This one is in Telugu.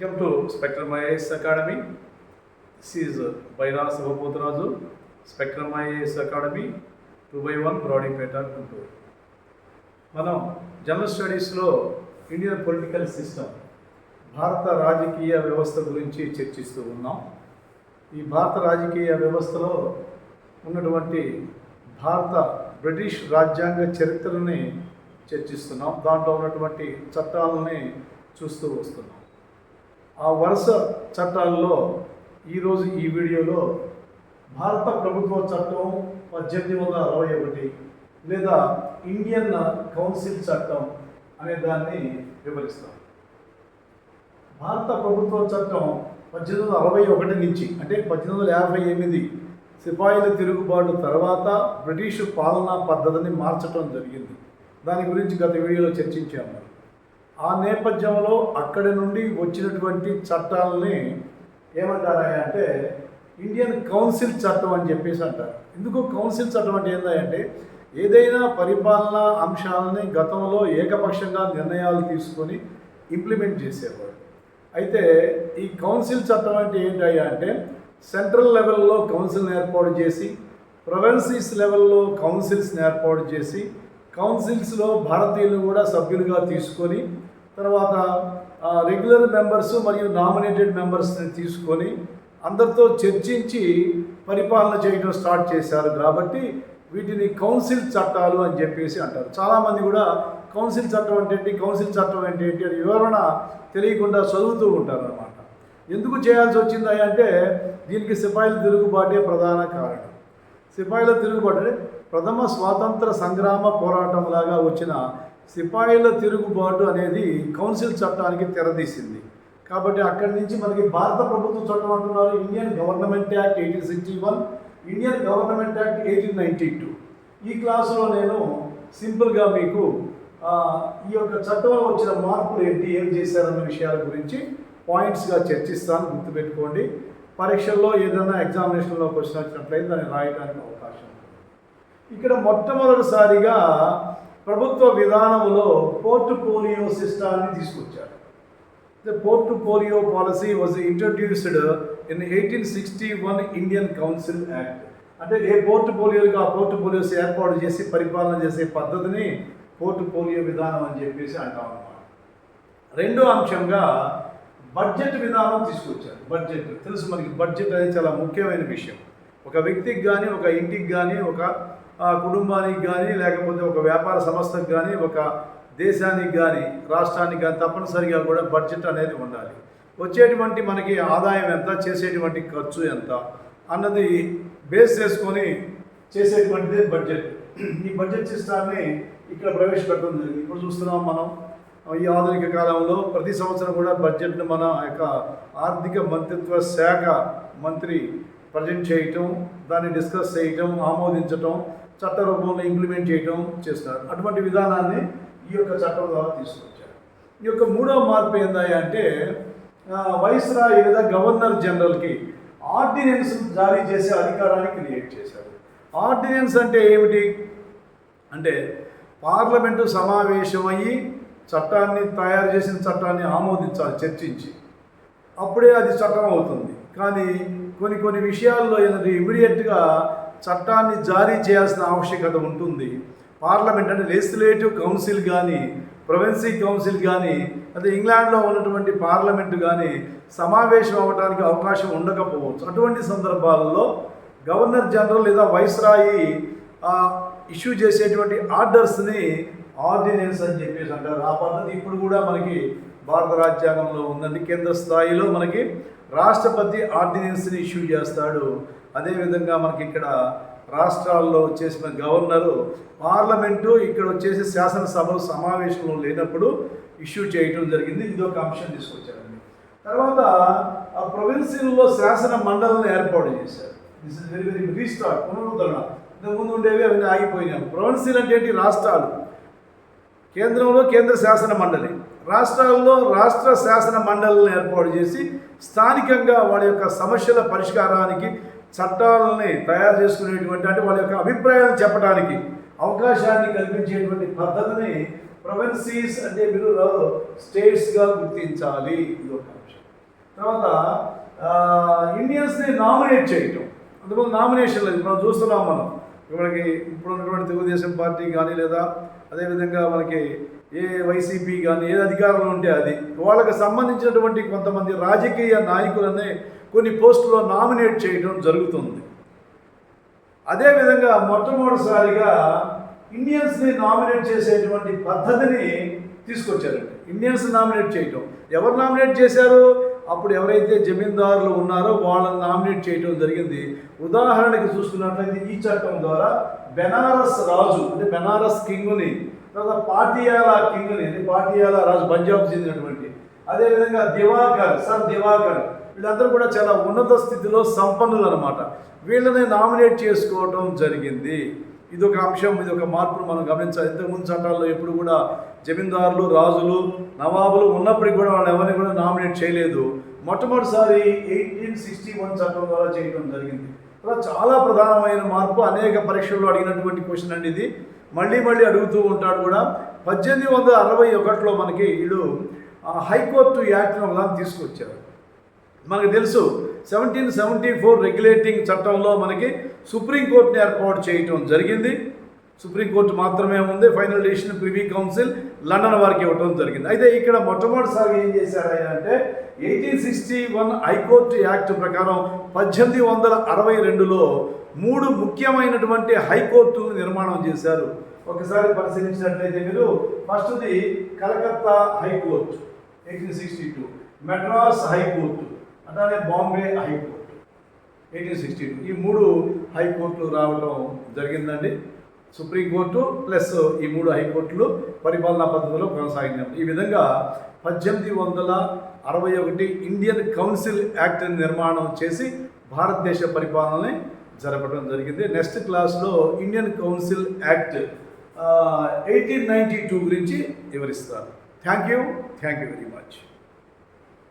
Welcome to spectrum IAS academy. This is Baira Baira Savapotraju, Spectrum IAS Academy, 2 by 1 Brodipeta, Guntur. మనం జనరల్ స్టడీస్లో ఇండియన్ పొలిటికల్ సిస్టమ్ భారత రాజకీయ వ్యవస్థ గురించి చర్చిస్తూ ఉన్నాం. ఈ భారత రాజకీయ వ్యవస్థలో ఉన్నటువంటి భారత బ్రిటిష్ రాజ్యాంగ చరిత్రని చర్చిస్తున్నాం. దాంట్లో ఉన్నటువంటి చట్టాలని చూస్తూ వస్తున్నాం. ఆ వరుస చట్టాల్లో ఈరోజు ఈ వీడియోలో భారత ప్రభుత్వ చట్టం పద్దెనిమిది వందల అరవై ఒకటి లేదా ఇండియన్ కౌన్సిల్ చట్టం అనే దాన్ని వివరిస్తాం. భారత ప్రభుత్వ చట్టం పద్దెనిమిది వందల అరవై ఒకటి నుంచి అంటే పద్దెనిమిది వందల యాభై ఎనిమిది సిపాయిల తిరుగుబాటు తర్వాత బ్రిటిష్ పాలనా పద్ధతిని మార్చడం జరిగింది. దాని గురించి గత వీడియోలో చర్చించాము. ఆ నేపథ్యంలో అక్కడి నుండి వచ్చినటువంటి చట్టాలని ఏమంటారా అంటే ఇండియన్ కౌన్సిల్ చట్టం అని చెప్పేసి అంటారు. ఎందుకు కౌన్సిల్ చట్టం అంటే ఏంటంటే ఏదైనా పరిపాలనా అంశాలని గతంలో ఏకపక్షంగా నిర్ణయాలు తీసుకొని ఇంప్లిమెంట్ చేసేవాడు అయితే ఈ కౌన్సిల్ చట్టం అంటే ఏంటయ్యా అంటే సెంట్రల్ లెవెల్లో కౌన్సిల్ని ఏర్పాటు చేసి ప్రొవెన్సీస్ లెవెల్లో కౌన్సిల్స్ని ఏర్పాటు చేసి కౌన్సిల్స్లో భారతీయులు కూడా సభ్యులుగా తీసుకొని తర్వాత రెగ్యులర్ మెంబర్స్ మరియు నామినేటెడ్ మెంబర్స్ని తీసుకొని అందరితో చర్చించి పరిపాలన చేయడం స్టార్ట్ చేశారు కాబట్టి వీటిని కౌన్సిల్ చట్టాలు అని చెప్పేసి అంటారు. చాలామంది కూడా కౌన్సిల్ చట్టం అంటే ఏంటి కౌన్సిల్ చట్టం అంటే ఏంటి అని వివరణ తెలియకుండా చదువుతూ ఉంటారు అనమాట ఎందుకు చేయాల్సి వచ్చింది అంటే దీనికి సిపాయిల తిరుగుబాటే ప్రధాన కారణం. సిపాయిల తిరుగుబాటు అంటే ప్రథమ స్వాతంత్ర సంగ్రామ పోరాటం లాగా వచ్చిన సిపాయిల తిరుగుబాటు అనేది కౌన్సిల్ చట్టానికి తెరదీసింది. కాబట్టి అక్కడి నుంచి మనకి భారత ప్రభుత్వ చట్టం అంటున్నారు Indian government act eighteen sixty one Indian government act eighteen ninety two ఈ క్లాసులో నేను సింపుల్గా మీకు ఈ యొక్క చట్టంలో వచ్చిన మార్పులు ఏంటి ఏం చేశారన్న విషయాల గురించి పాయింట్స్గా చర్చిస్తాను గుర్తుపెట్టుకోండి. పరీక్షల్లో ఏదైనా ఎగ్జామినేషన్లో క్వశ్చన్ వచ్చినట్లయితే దాన్ని రాయడానికి అవకాశం ఇక్కడ మొట్టమొదటిసారిగా ప్రభుత్వ విధానంలో పోర్ట్ఫోలియో సిస్టాన్ని తీసుకొచ్చారు. The portfolio policy was introduced in eighteen sixty one Indian council act అంటే ఏ పోర్ట్ఫోలియోకి ఆ పోర్ట్ఫోలియోస్ ఏర్పాటు చేసి పరిపాలన చేసే పద్ధతిని పోర్ట్ఫోలియో విధానం అని చెప్పేసి అంటాం అన్నమాట రెండో అంశంగా బడ్జెట్ విధానం తీసుకొచ్చారు. బడ్జెట్. తెలుసు మనకి బడ్జెట్ అనేది చాలా ముఖ్యమైన విషయం. ఒక వ్యక్తికి కానీ ఒక ఇంటికి కానీ ఒక కుటుంబానికి కానీ లేకపోతే ఒక వ్యాపార సంస్థకు కానీ ఒక దేశానికి కానీ రాష్ట్రానికి కానీ తప్పనిసరిగా కూడా బడ్జెట్ అనేది ఉండాలి. వచ్చేటువంటి మనకి ఆదాయం ఎంత చేసేటువంటి ఖర్చు ఎంత అన్నది బేస్ చేసుకొని చేసేటువంటిదే బడ్జెట్. ఈ బడ్జెట్ సిస్టాన్ని ఇక్కడ ప్రవేశపెట్టడం జరిగింది. ఇప్పుడు చూస్తున్నాం మనం ఈ ఆధునిక కాలంలో ప్రతి సంవత్సరం కూడా బడ్జెట్ను మన యొక్క ఆర్థిక మంత్రిత్వ శాఖ మంత్రి ప్రజెంట్ చేయటం దాన్ని డిస్కస్ చేయటం ఆమోదించటం చట్ట రూపంలో ఇంప్లిమెంట్ చేయటం చేస్తారు అటువంటి విధానాన్ని ఈ యొక్క చట్టం ద్వారా తీసుకొచ్చారు. ఈ యొక్క మూడవ మార్పు ఏందా అంటే వైస్రా లేదా గవర్నర్ జనరల్కి ఆర్డినెన్స్ జారీ చేసే అధికారాన్ని క్రియేట్ చేశారు. ఆర్డినెన్స్ అంటే ఏమిటి? అంటే పార్లమెంటు సమావేశమయ్యి చట్టాన్ని తయారు చేసిన చట్టాన్ని ఆమోదించాలి చర్చించి. అప్పుడే అది చట్టం అవుతుంది. కానీ కొన్ని కొన్ని విషయాల్లో ఏంటంటే ఇమీడియట్గా చట్టాన్ని జారీ చేయాల్సిన ఆవశ్యకత ఉంటుంది. పార్లమెంట్ అంటే లెజిస్లేటివ్ కౌన్సిల్ కానీ ప్రొవెన్సీ కౌన్సిల్ కానీ అదే ఇంగ్లాండ్లో ఉన్నటువంటి పార్లమెంట్ కానీ సమావేశం అవ్వడానికి అవకాశం ఉండకపోవచ్చు. అటువంటి సందర్భాలలో గవర్నర్ జనరల్ లేదా వైస్రాయి ఇష్యూ చేసేటువంటి ఆర్డర్స్ని ఆర్డినెన్స్ అని చెప్పేసి అంటారు. ఆ పద్ధతి ఇప్పుడు కూడా మనకి భారత రాజ్యాంగంలో ఉందండి. కేంద్ర స్థాయిలో మనకి రాష్ట్రపతి ఆర్డినెన్స్ని ఇష్యూ చేస్తాడు. అదేవిధంగా మనకి ఇక్కడ రాష్ట్రాల్లో వచ్చేసిన గవర్నరు పార్లమెంటు ఇక్కడ వచ్చేసి శాసనసభలు సమావేశంలో లేనప్పుడు ఇష్యూ చేయటం జరిగింది. ఇది ఒక అంశం తీసుకొచ్చారండి. తర్వాత ఆ ప్రొవిన్సీల్లో శాసన మండలిని ఏర్పాటు చేశారు. This is very very restart పునరుద్ధరణ. ఇంతకుముందు ఉండేవి అవన్నీ ఆగిపోయినాయి. ప్రొవిన్సీలు అంటే ఏంటి? రాష్ట్రాలు. కేంద్రంలో కేంద్ర శాసన మండలి. రాష్ట్రాల్లో రాష్ట్ర శాసన మండలిని ఏర్పాటు చేసి స్థానికంగా వాళ్ళ యొక్క సమస్యల పరిష్కారానికి చట్టాలని తయారు చేసుకునేటువంటి అంటే వాళ్ళ యొక్క అభిప్రాయాలు చెప్పడానికి అవకాశాన్ని కల్పించేటువంటి పద్ధతిని ప్రొవెన్సీస్ అంటే మీరు స్టేట్స్గా గుర్తించాలి. ఇది ఒక అంశం తర్వాత ఇండియన్స్ని నామినేట్ చేయటం. అందువల్ల నామినేషన్లు మనం చూస్తున్నాం మనం. ఇప్పటికి ఇప్పుడు ఉన్నటువంటి తెలుగుదేశం పార్టీ కానీ లేదా అదేవిధంగా మనకి ఏ వైసీపీ కానీ ఏ అధికారంలో ఉంటే అది. వాళ్ళకి సంబంధించినటువంటి కొంతమంది రాజకీయ నాయకులనే కొన్ని పోస్టులో నామినేట్ చేయడం జరుగుతుంది. అదేవిధంగా మొట్టమొదటిసారిగా ఇండియన్స్ని నామినేట్ చేసేటువంటి పద్ధతిని తీసుకొచ్చారండి. ఇండియన్స్ నామినేట్ చేయటం. ఎవరు నామినేట్ చేశారు? అప్పుడు ఎవరైతే జమీందారులు ఉన్నారో వాళ్ళని నామినేట్ చేయటం జరిగింది. ఉదాహరణకి చూసుకున్నట్లయితే ఈ చట్టం ద్వారా బెనారస్ రాజు అంటే బెనారస్ కింగ్ని తర్వాత పాటియాలా కింగ్ని అంటే పాటియాలా రాజు పంజాబ్ చెందినటువంటి. అదేవిధంగా దివాకర్ సర్ దివాకర్ వీళ్ళందరూ కూడా చాలా ఉన్నత స్థితిలో సంపన్నులు అనమాట వీళ్ళని నామినేట్ చేసుకోవటం జరిగింది. ఇది ఒక అంశం ఇది ఒక మార్పును మనం గమనించాలి. ఇంతకుముందు చట్టాల్లో ఎప్పుడు కూడా జమీందారులు రాజులు నవాబులు ఉన్నప్పటికీ కూడా వాళ్ళు ఎవరిని కూడా నామినేట్ చేయలేదు. మొట్టమొదటిసారి ఎయిటీన్ సిక్స్టీ వన్ చట్టం ద్వారా చేయడం జరిగింది. ఇలా చాలా ప్రధానమైన మార్పు అనేక పరీక్షల్లో అడిగినటువంటి క్వశ్చన్ అండి ఇది. మళ్ళీ మళ్ళీ అడుగుతూ ఉంటాడు కూడా. పద్దెనిమిది వందల అరవై ఒకటిలో మనకి వీళ్ళు హైకోర్టు యాక్ట్ను ఒకదాన్ని తీసుకొచ్చారు. మనకు తెలుసు సెవెంటీన్ సెవెంటీ ఫోర్ రెగ్యులేటింగ్ చట్టంలో మనకి సుప్రీంకోర్టుని ఏర్పాటు చేయటం జరిగింది. సుప్రీంకోర్టు మాత్రమే ఉంది. Final decision privy council London వారికి ఇవ్వటం జరిగింది. అయితే ఇక్కడ మొట్టమొదటిసారి ఏం చేశారు ఆయన అంటే eighteen sixty one high court act ప్రకారం పద్దెనిమిది వందల అరవై రెండులో మూడు ముఖ్యమైనటువంటి హైకోర్టులు నిర్మాణం చేశారు. ఒకసారి పరిశీలించినట్లయితే మీరు ఫస్ట్ది Calcutta high court eighteen sixty two Madras high court అట్లానే Bombay high court eighteen sixty two. ఈ మూడు హైకోర్టులు రావడం జరిగిందండి. సుప్రీంకోర్టు ప్లస్ ఈ మూడు హైకోర్టులు పరిపాలనా పద్ధతిలో కొనసాగించారు. ఈ విధంగా పద్దెనిమిది వందల అరవై ఒకటి ఇండియన్ కౌన్సిల్ యాక్ట్ నిర్మాణం చేసి భారతదేశ పరిపాలనని జరపడం జరిగింది. నెక్స్ట్ క్లాస్లో Indian council act eighteen ninety two గురించి వివరిస్తారు. Thank you. Thank you very much.